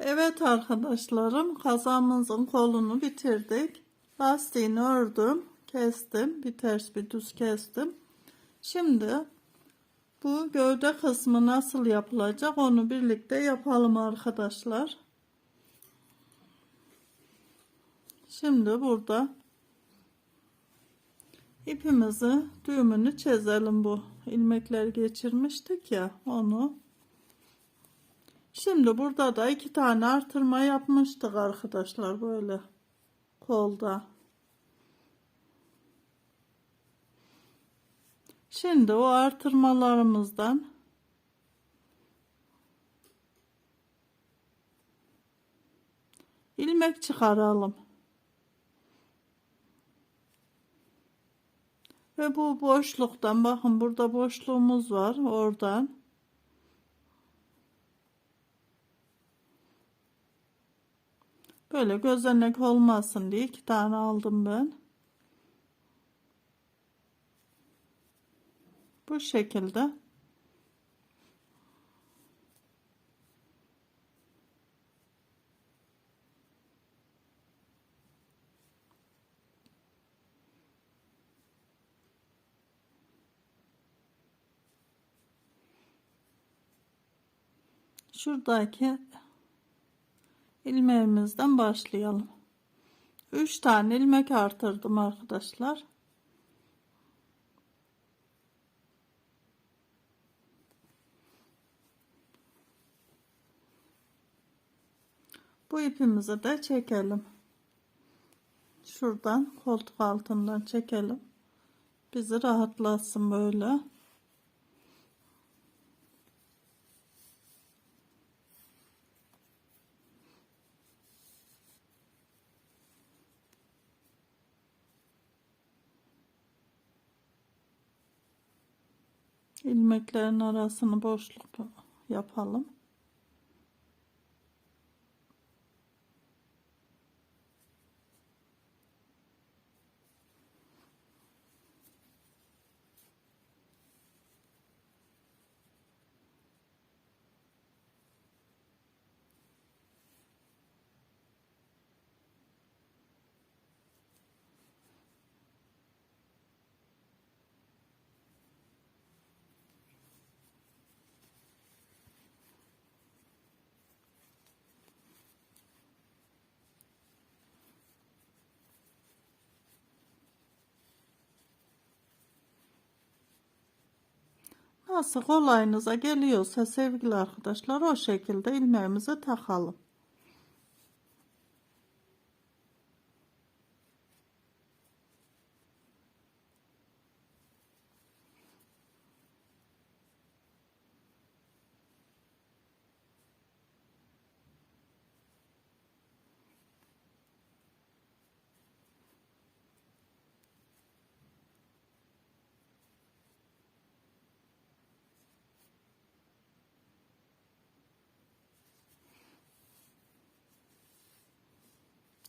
Evet arkadaşlarım kazamızın kolunu bitirdik. Lastiğini ördüm. Kestim. Bir ters bir düz kestim. Şimdi bu gövde kısmı nasıl yapılacak onu birlikte yapalım arkadaşlar. Şimdi burada ipimizi düğümünü çizelim bu ilmekler geçirmiştik ya onu Şimdi burada da iki tane artırma yapmıştık arkadaşlar böyle kolda. Şimdi o artırmalarımızdan ilmek çıkaralım. Ve bu boşluktan bakın burada boşluğumuz var oradan Böyle gözenek olmasın diye iki tane aldım ben. Bu şekilde. Şuradaki ilmeğimizden başlayalım. 3 tane ilmek artırdım arkadaşlar. Bu ipimizi de çekelim. Şuradan koltuk altından çekelim. Bizi rahatlatsın böyle. İlmeklerin arasını boşluk yapalım. Nasıl kolayınıza geliyorsa sevgili arkadaşlar o şekilde ilmeğimizi takalım.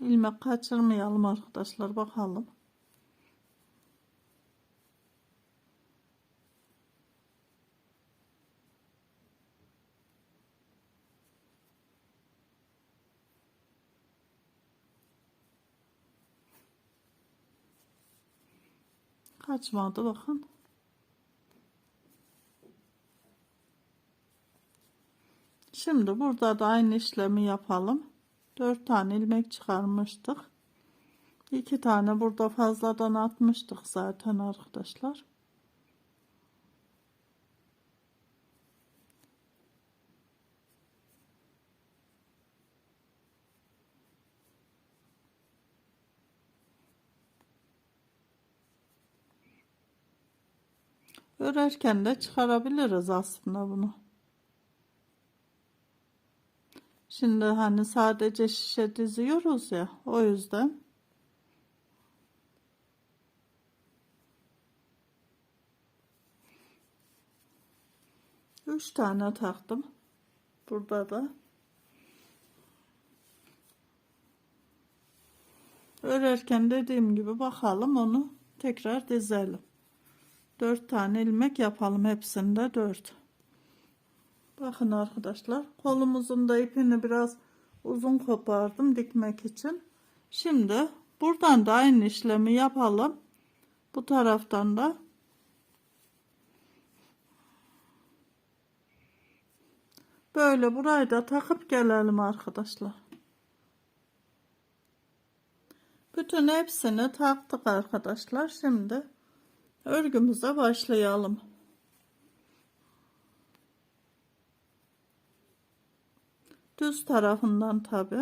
İlmek kaçırmayalım arkadaşlar bakalım. Kaçmadı bakın. Şimdi burada da aynı işlemi yapalım. 4 tane ilmek çıkarmıştık. 2 tane burada fazladan atmıştık zaten arkadaşlar. Örerken de çıkarabiliriz aslında bunu. Şimdi hani sadece şişe diziyoruz ya o yüzden. Üç tane taktım. Burada da. Örerken dediğim gibi bakalım onu tekrar dizelim. Dört tane ilmek yapalım hepsinde dört. Bakın arkadaşlar kolumuzun da ipini biraz uzun kopardım dikmek için. Şimdi buradan da aynı işlemi yapalım. Bu taraftan da böyle burayı da takıp gelelim arkadaşlar. Bütün hepsini taktık arkadaşlar. Şimdi örgümüze başlayalım. Düz tarafından tabi.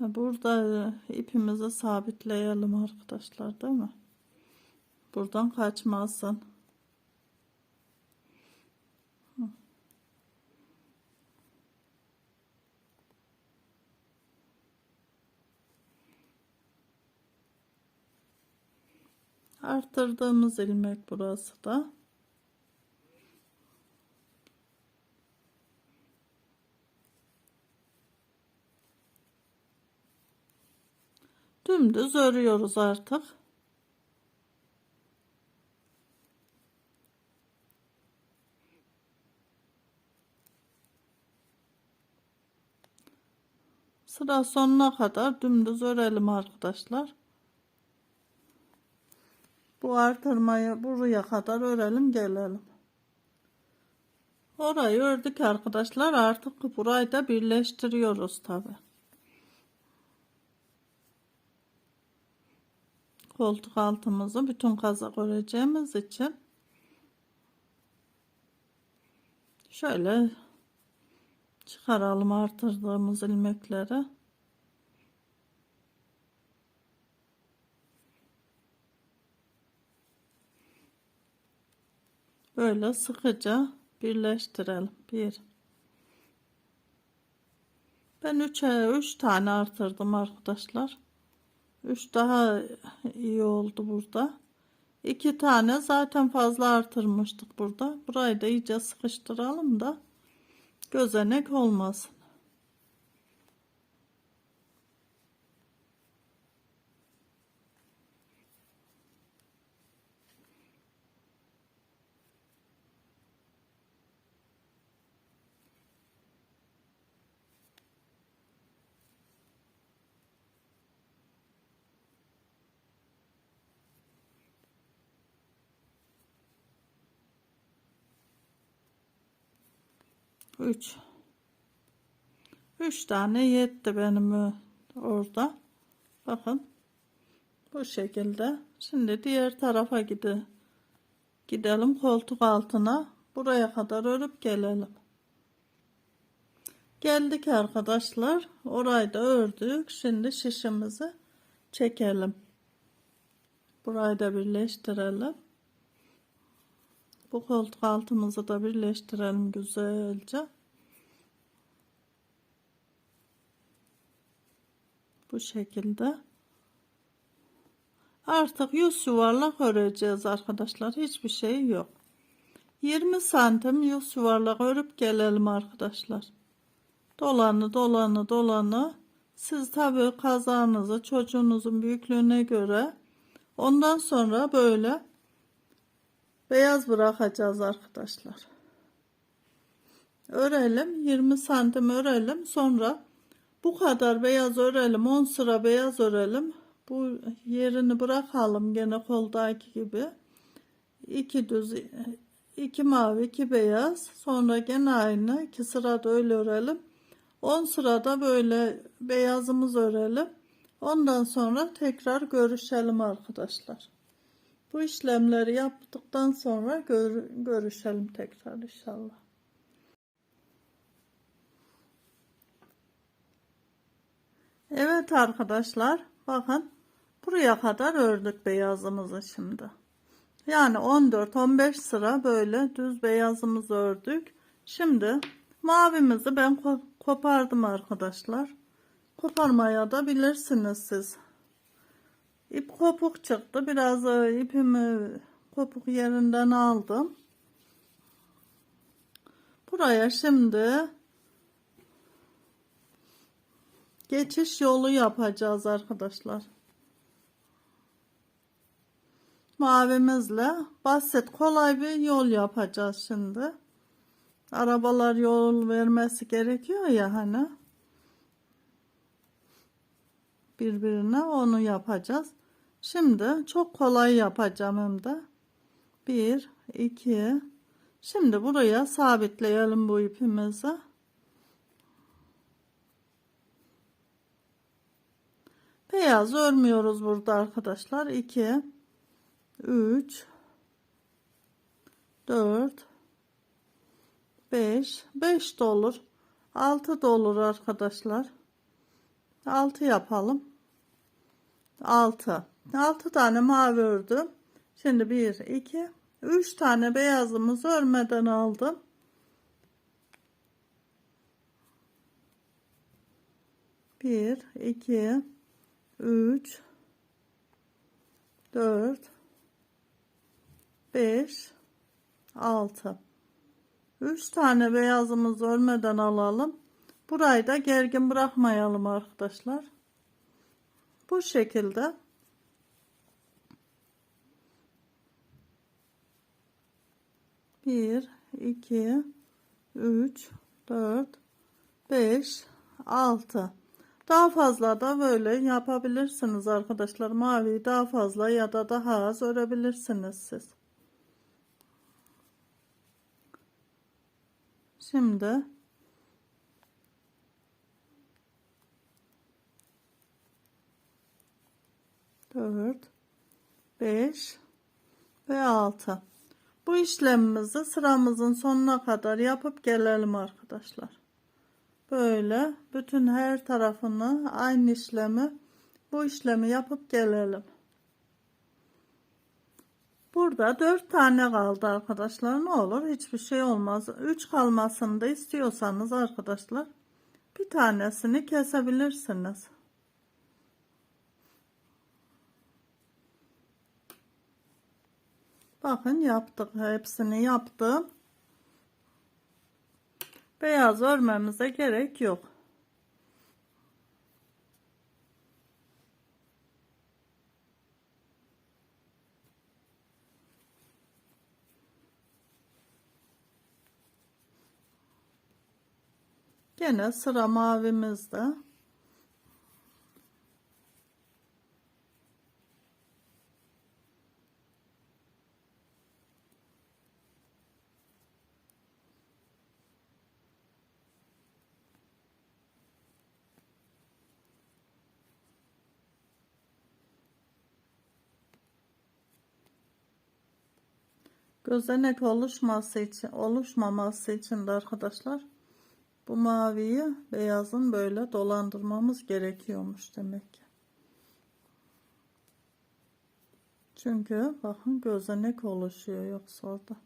Burada e, ipimizi sabitleyelim arkadaşlar değil mi? Buradan kaçmasın. Arttırdığımız ilmek burası da. Dümdüz örüyoruz artık. Sıra sonuna kadar dümdüz örelim arkadaşlar. Bu artırmayı buraya kadar örelim gelelim. Orayı ördük arkadaşlar. Artık burayı da birleştiriyoruz tabi. Koltuk altımızı bütün kazak öreceğimiz için şöyle çıkaralım artırdığımız ilmekleri. Böyle sıkıca birleştirelim. Bir. Ben 3'e 3 tane artırdım arkadaşlar. 3 daha iyi oldu burada. 2 tane zaten fazla artırmıştık burada. Burayı da iyice sıkıştıralım da gözenek olmasın. Üç. Üç tane yetti benim e, orada. Bakın. Bu şekilde. Şimdi diğer tarafa gide gidelim koltuk altına. Buraya kadar örüp gelelim. Geldik arkadaşlar. Orayı da ördük. Şimdi şişimizi çekelim. Burayı da birleştirelim. Bu koltuk altımızı da birleştirelim güzelce. Bu şekilde. Artık yüz yuvarlak öreceğiz arkadaşlar. Hiçbir şey yok. 20 santim yüz yuvarlak örüp gelelim arkadaşlar. Dolanı dolanı dolanı. Siz tabi kazanızı çocuğunuzun büyüklüğüne göre ondan sonra böyle beyaz bırakacağız arkadaşlar. Örelim 20 santim örelim sonra bu kadar beyaz örelim 10 sıra beyaz örelim. Bu yerini bırakalım gene koldaki gibi. İki düz iki mavi iki beyaz sonra gene aynı iki sırada öyle örelim. 10 sırada böyle beyazımız örelim. Ondan sonra tekrar görüşelim arkadaşlar bu işlemleri yaptıktan sonra gör, görüşelim tekrar inşallah. Evet arkadaşlar bakın buraya kadar ördük beyazımızı şimdi. Yani 14-15 sıra böyle düz beyazımızı ördük. Şimdi mavimizi ben kopardım arkadaşlar. Koparmaya da bilirsiniz siz. İp kopuk çıktı. Biraz e, ipimi kopuk yerinden aldım. Buraya şimdi geçiş yolu yapacağız arkadaşlar. Mavimizle basit kolay bir yol yapacağız şimdi. Arabalar yol vermesi gerekiyor ya hani. Birbirine onu yapacağız. Şimdi çok kolay yapacağım hem de. 1 2 Şimdi buraya sabitleyelim bu ipimizi. Beyaz örmüyoruz burada arkadaşlar. 2 3 4 5 5 de olur. 6 da olur arkadaşlar. 6 yapalım. 6 6 tane mavi ördüm. Şimdi 1 2 3 tane beyazımızı örmeden aldım. Bir, iki, üç, dört, beş, altı. Üç tane beyazımızı örmeden alalım. Burayı da gergin bırakmayalım arkadaşlar. Bu şekilde 1 2 3 4 5 6 daha fazla da böyle yapabilirsiniz arkadaşlar. Mavi daha fazla ya da daha az örebilirsiniz siz. Şimdi dört beş ve altı bu işlemimizi sıramızın sonuna kadar yapıp gelelim arkadaşlar. Böyle bütün her tarafını aynı işlemi bu işlemi yapıp gelelim. Burada 4 tane kaldı arkadaşlar. Ne olur hiçbir şey olmaz. 3 kalmasını da istiyorsanız arkadaşlar bir tanesini kesebilirsiniz. Bakın yaptık. Hepsini yaptım. Beyaz örmemize gerek yok. Gene sıra mavimizde. Gözenek oluşması için oluşmaması için de arkadaşlar bu maviyi beyazın böyle dolandırmamız gerekiyormuş demek ki. Çünkü bakın gözenek oluşuyor yoksa orada.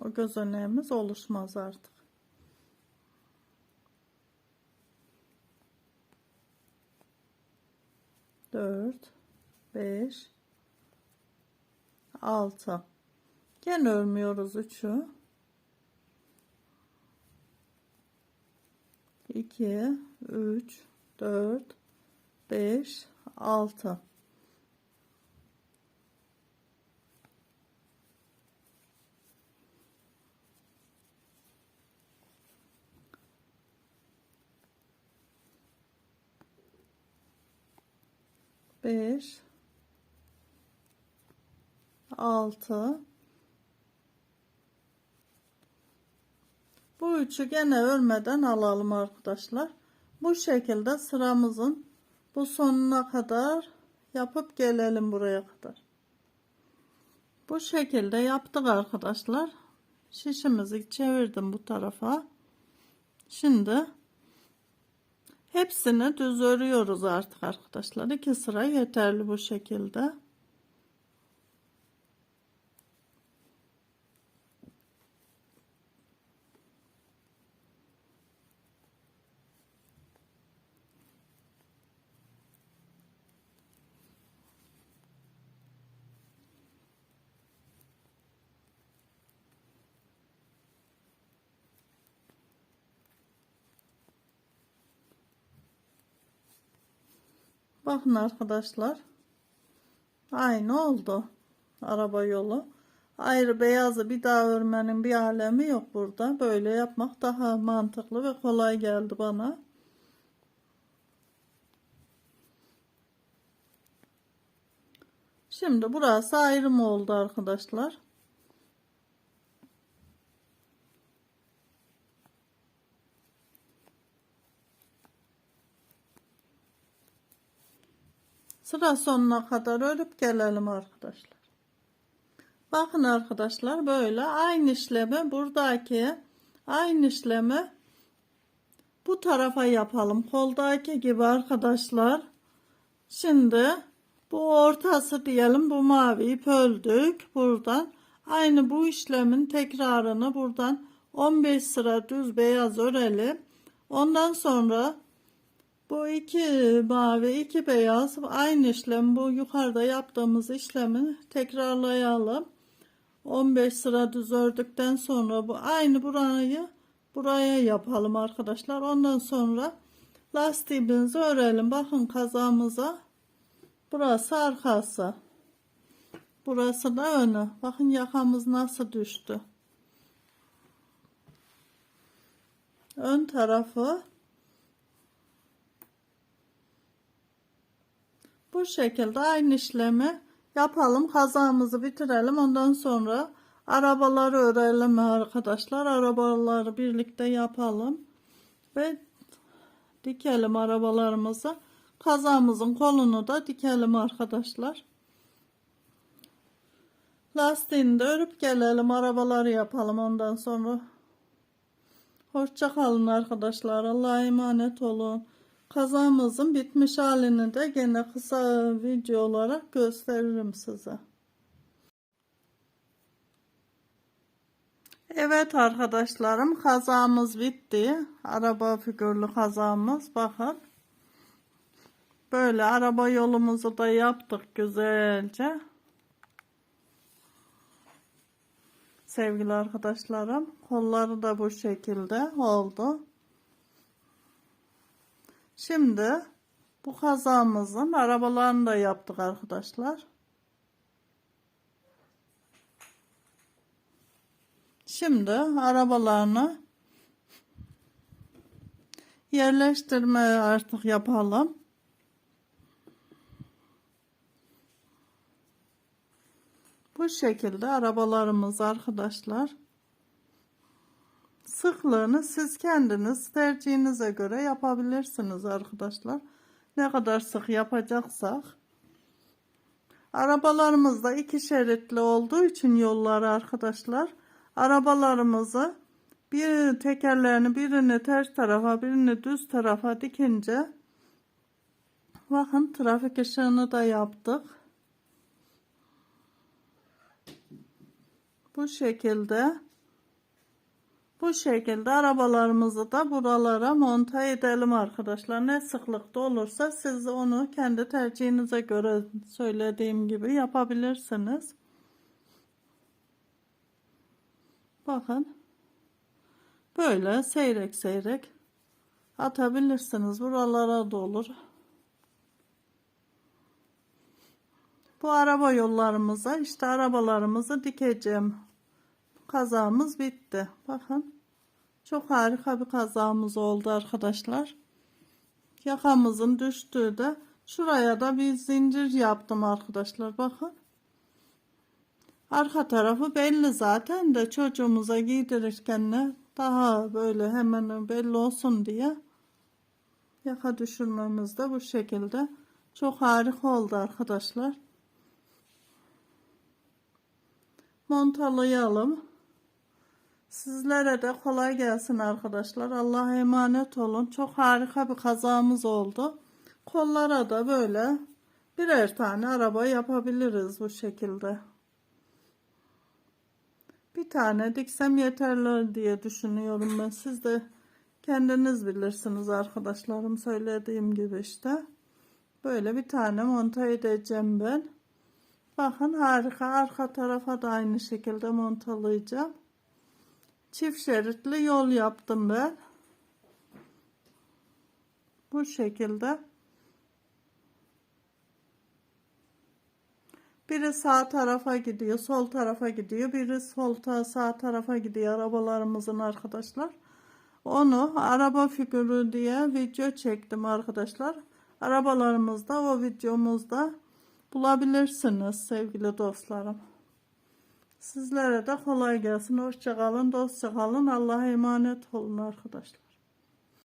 O gözeneğimiz oluşmaz artık. 4 5 6 gene örmüyoruz 3'ü 2 3 4 5 6 5 6 Bu üçü gene örmeden alalım arkadaşlar. Bu şekilde sıramızın bu sonuna kadar yapıp gelelim buraya kadar. Bu şekilde yaptık arkadaşlar. Şişimizi çevirdim bu tarafa. Şimdi Hepsini düz örüyoruz artık arkadaşlar. İki sıra yeterli bu şekilde. Bakın arkadaşlar. Aynı oldu. Araba yolu. Ayrı beyazı bir daha örmenin bir alemi yok burada. Böyle yapmak daha mantıklı ve kolay geldi bana. Şimdi burası ayrım oldu arkadaşlar. Sıra sonuna kadar örüp gelelim arkadaşlar. Bakın arkadaşlar böyle aynı işlemi buradaki aynı işlemi bu tarafa yapalım. Koldaki gibi arkadaşlar. Şimdi bu ortası diyelim bu mavi ip öldük buradan. Aynı bu işlemin tekrarını buradan 15 sıra düz beyaz örelim. Ondan sonra bu iki mavi iki beyaz aynı işlem bu yukarıda yaptığımız işlemi tekrarlayalım. 15 sıra düz ördükten sonra bu aynı burayı buraya yapalım arkadaşlar. Ondan sonra lastiğimizi örelim. Bakın kazamıza burası arkası. Burası da önü. Bakın yakamız nasıl düştü. Ön tarafı bu şekilde aynı işlemi yapalım. Kazamızı bitirelim. Ondan sonra arabaları örelim arkadaşlar. Arabaları birlikte yapalım. Ve dikelim arabalarımızı. Kazamızın kolunu da dikelim arkadaşlar. Lastiğini de örüp gelelim. Arabaları yapalım ondan sonra. Hoşça kalın arkadaşlar. Allah'a emanet olun. Kazamızın bitmiş halini de gene kısa video olarak gösteririm size. Evet arkadaşlarım kazamız bitti. Araba figürlü kazamız bakın. Böyle araba yolumuzu da yaptık güzelce. Sevgili arkadaşlarım kolları da bu şekilde oldu. Şimdi bu kazamızın arabalarını da yaptık arkadaşlar. Şimdi arabalarını yerleştirme artık yapalım. Bu şekilde arabalarımız arkadaşlar sıklığını siz kendiniz tercihinize göre yapabilirsiniz arkadaşlar. Ne kadar sık yapacaksak. Arabalarımız da iki şeritli olduğu için yolları arkadaşlar. Arabalarımızı bir tekerlerini birini ters tarafa birini düz tarafa dikince bakın trafik ışığını da yaptık. Bu şekilde bu şekilde arabalarımızı da buralara monta edelim arkadaşlar. Ne sıklıkta olursa siz onu kendi tercihinize göre söylediğim gibi yapabilirsiniz. Bakın. Böyle seyrek seyrek atabilirsiniz. Buralara da olur. Bu araba yollarımıza işte arabalarımızı dikeceğim kazağımız bitti. Bakın. Çok harika bir kazağımız oldu arkadaşlar. Yakamızın düştüğü de şuraya da bir zincir yaptım arkadaşlar. Bakın. Arka tarafı belli zaten de çocuğumuza giydirirken de daha böyle hemen belli olsun diye yaka düşürmemiz de bu şekilde çok harika oldu arkadaşlar. Montalayalım. Sizlere de kolay gelsin arkadaşlar. Allah'a emanet olun. Çok harika bir kazamız oldu. Kollara da böyle birer tane araba yapabiliriz bu şekilde. Bir tane diksem yeterli diye düşünüyorum ben. Siz de kendiniz bilirsiniz arkadaşlarım söylediğim gibi işte. Böyle bir tane monta edeceğim ben. Bakın harika arka tarafa da aynı şekilde montalayacağım çift şeritli yol yaptım ben. Bu şekilde. Biri sağ tarafa gidiyor sol tarafa gidiyor. Biri sol ta sağ tarafa gidiyor arabalarımızın arkadaşlar. Onu araba figürü diye video çektim arkadaşlar. Arabalarımızda o videomuzda bulabilirsiniz sevgili dostlarım. Sizlərə də kolay gəlsin. Hoşçakalın, dostça kalın. Allah'a emanet olun arkadaşlar.